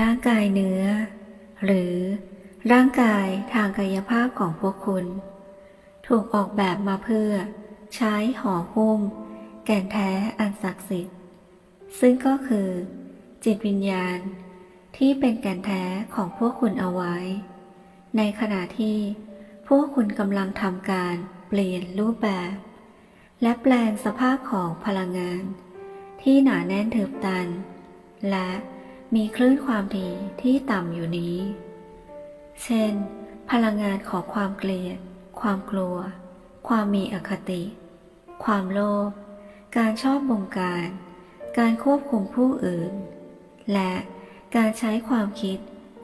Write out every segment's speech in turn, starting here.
ร่างกายเนื้อ หรือร่างกายทางกายภาพของพวกคุณ ถูกออกแบบมาเพื่อ ใช้ห่อหุ้ม แก่นแท้อันศักดิ์สิทธิ์ ซึ่งก็คือ จิตวิญญาณ ที่เป็นแก่นแท้ของพวกคุณเอาไว้ ในขณะที่พวกคุณกำลังทำการเปลี่ยนรูปแบบ และแปลงสภาพของพลังงาน ที่หนาแน่นถึบตัน และ มีคลื่นความถี่ที่ต่ำอยู่นี้ เช่น พลังงานของความเกลียด ความกลัว ความมีอคติ ความโลภ การชอบบงการ การควบคุมผู้อื่น และการใช้ความคิด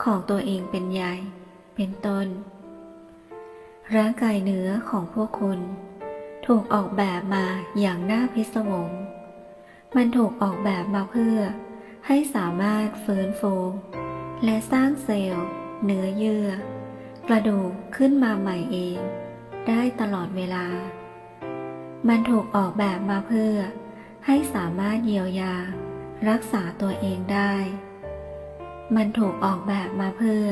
ของตัวเองเป็นใหญ่ เป็นต้น ร่างกายเนื้อของพวกคุณ ถูกออกแบบมาอย่างน่าพิศวง มันถูกออกแบบมาเพื่อ ให้สามารถฟื้นฟู และสร้างเซลล์ เนื้อเยื่อ กระดูกขึ้นมาใหม่เอง ได้ตลอดเวลา มันถูกออกแบบมาเพื่อ ให้สามารถเยียวยา รักษาตัวเองได้ มันถูกออกแบบมาเพื่อ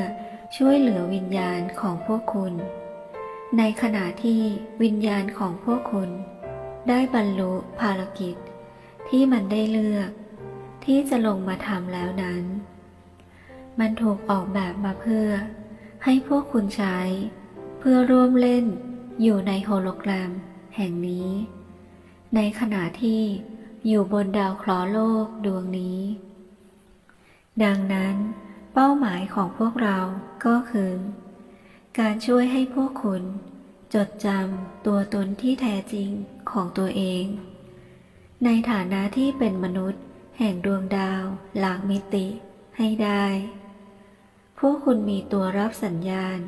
ช่วยเหลือวิญญาณของพวกคุณ ในขณะที่วิญญาณของพวกคุณ ได้บรรลุภารกิจ ที่มันได้เลือก ที่จะลงมาทำแล้วนั้น มันถูกออกแบบมาเพื่อ ให้พวกคุณใช้ เพื่อร่วมเล่นอยู่ในโฮโลแกรม แห่งนี้ ในขณะที่อยู่บนดาวเคราะห์โลกดวงนี้ ดังนั้น เป้าหมายของพวกเราก็คือ การช่วยให้พวกคุณจดจำตัวตนที่แท้จริงของตัวเอง ในฐานะที่เป็นมนุษย์ แห่งดวงดาวหลากมิติให้ได้ พวกคุณมีตัวรับสัญญาณ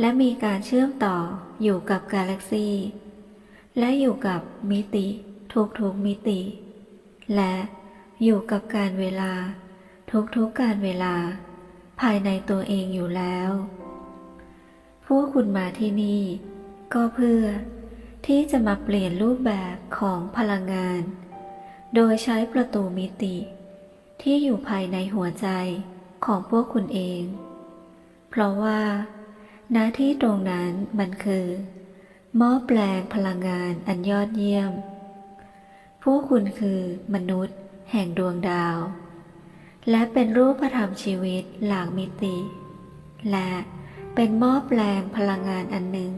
และมีการเชื่อมต่ออยู่กับกาแล็กซี และอยู่กับมิติทุกๆมิติ และอยู่กับการเวลา ทุกๆการเวลา ภายในตัวเองอยู่แล้ว พวกคุณมาที่นี่ ก็เพื่อที่จะมาเปลี่ยนรูปแบบของพลังงาน โดยใช้ประตูมิติ ที่อยู่ภายในหัวใจของพวกคุณเอง เพราะว่า หน้าที่ตรงนั้นมันคือหม้อแปลงพลังงานอันยอดเยี่ยม พวกคุณคือมนุษย์แห่งดวงดาว และเป็นรูปธรรมชีวิตหลากมิติ และเป็นหม้อแปลงพลังงานอันหนึ่ง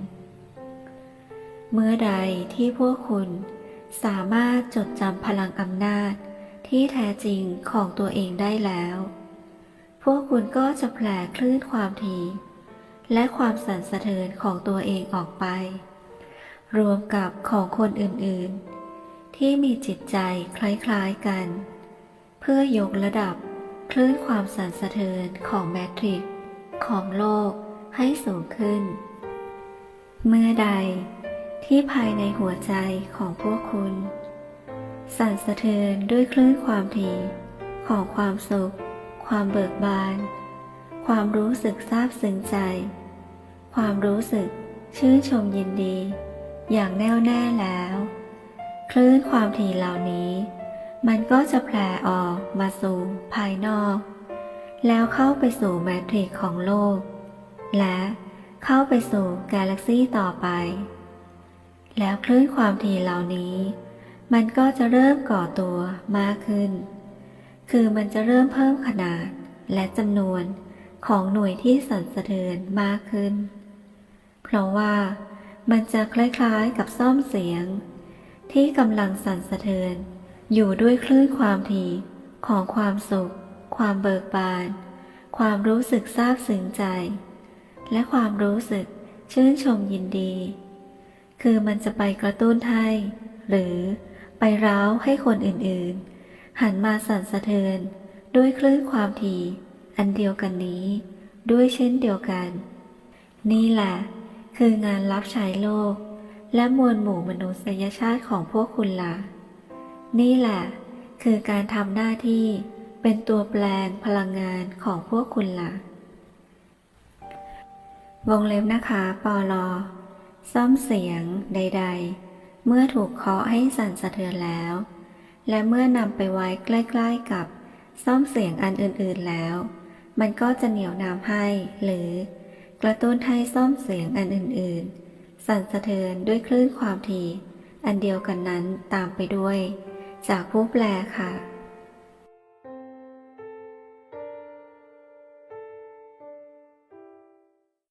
เมื่อใดที่พวกคุณ สามารถจดจำพลังอำนาจที่แท้จริงของตัวเองได้แล้ว พวกคุณก็จะแผ่คลื่นความถี่ และความสั่นสะเทือนของตัวเองออกไป รวมกับของคนอื่นๆ ที่มีจิตใจคล้ายๆกัน เพื่อยกระดับคลื่นความสั่นสะเทือนของแมทริกของโลกให้สูงขึ้น เมื่อใด ที่ภายในหัวใจของพวกคุณ สั่นสะเทือนด้วยคลื่นความถี่ของความสุข ความเบิกบาน ความรู้สึกซาบซึ้งใจ ความรู้สึกชื่นชมยินดี อย่างแน่วแน่แล้ว คลื่นความถี่เหล่านี้ มันก็จะแผ่ออกมาสู่ภายนอก แล้วเข้าไปสู่แมทริกของโลก และเข้าไปสู่กาแล็กซี่ต่อไป แล้วคลื่นความถี่เหล่านี้ มันก็จะเริ่มก่อตัวมากขึ้น คือมันจะเริ่มเพิ่มขนาดและจำนวนของหน่วยที่สั่นสะเทือนมากขึ้น เพราะว่ามันจะคล้ายๆกับซ่อมเสียง ที่กำลังสั่นสะเทือนอยู่ด้วยคลื่นความถี่ของความสุข ความเบิกบาน ความรู้สึกซาบซึ้งใจ และความรู้สึกชื่นชมยินดี คือมันจะไปกระตุ้นให้ หรือไปร้าวให้คนอื่นๆ หันมาสั่นสะเทือน ด้วยคลื่นความถี่อันเดียวกันนี้ ด้วยเช่นเดียวกัน นี่แหละ คืองานรับใช้โลก และมวลหมู่มนุษยชาติของพวกคุณล่ะ นี่แหละ คือการทำหน้าที่เป็นตัวแปลงพลังงานของพวกคุณล่ะ วงเล็บนะคะ ปอลอ ซ่อมเสียงใด ๆ เมื่อถูกเคาะให้สั่นสะเทือนแล้ว และเมื่อนำไปไว้ใกล้ ๆ กับซ่อมเสียงอันอื่นๆแล้ว มันก็จะเหนี่ยวนำให้ หรือกระตุ้นให้ซ่อมเสียงอันอื่นๆ สั่นสะเทือนด้วยคลื่นความถี่ อันเดียวกันนั้นตามไปด้วย จากผู้แปลค่ะ